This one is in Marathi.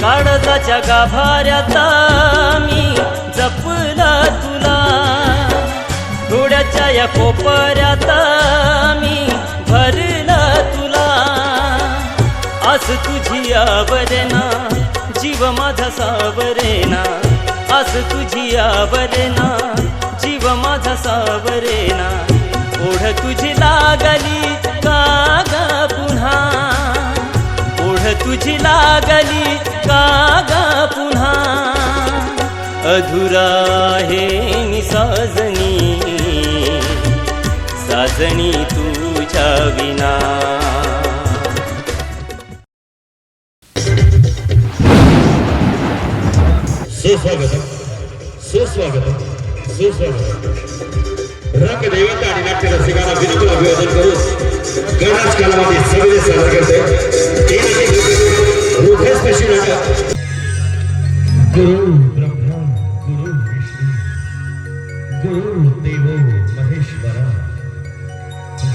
काळजाच्या गाभाऱ्यात मी जपला तुला. डोळ्याच्या या कोपऱ्यात मी भरला तुला. आस तुझी आवरेना जीव माझा सावरेना आस तुझी आवरेना जीव माझा सावरेना ओढ तुझी लागली तुझी लागली का ग पुन्हा. अधुरा हे मी साजनी साजणी तुझ्या विना. सुस्वागतम. सुस्वागतम. सुस्वागतम. देवता आणि नाट्य रसिकांना बिलकुल अभिवादन करून गणराज कालामध्ये सगळे सादर करते.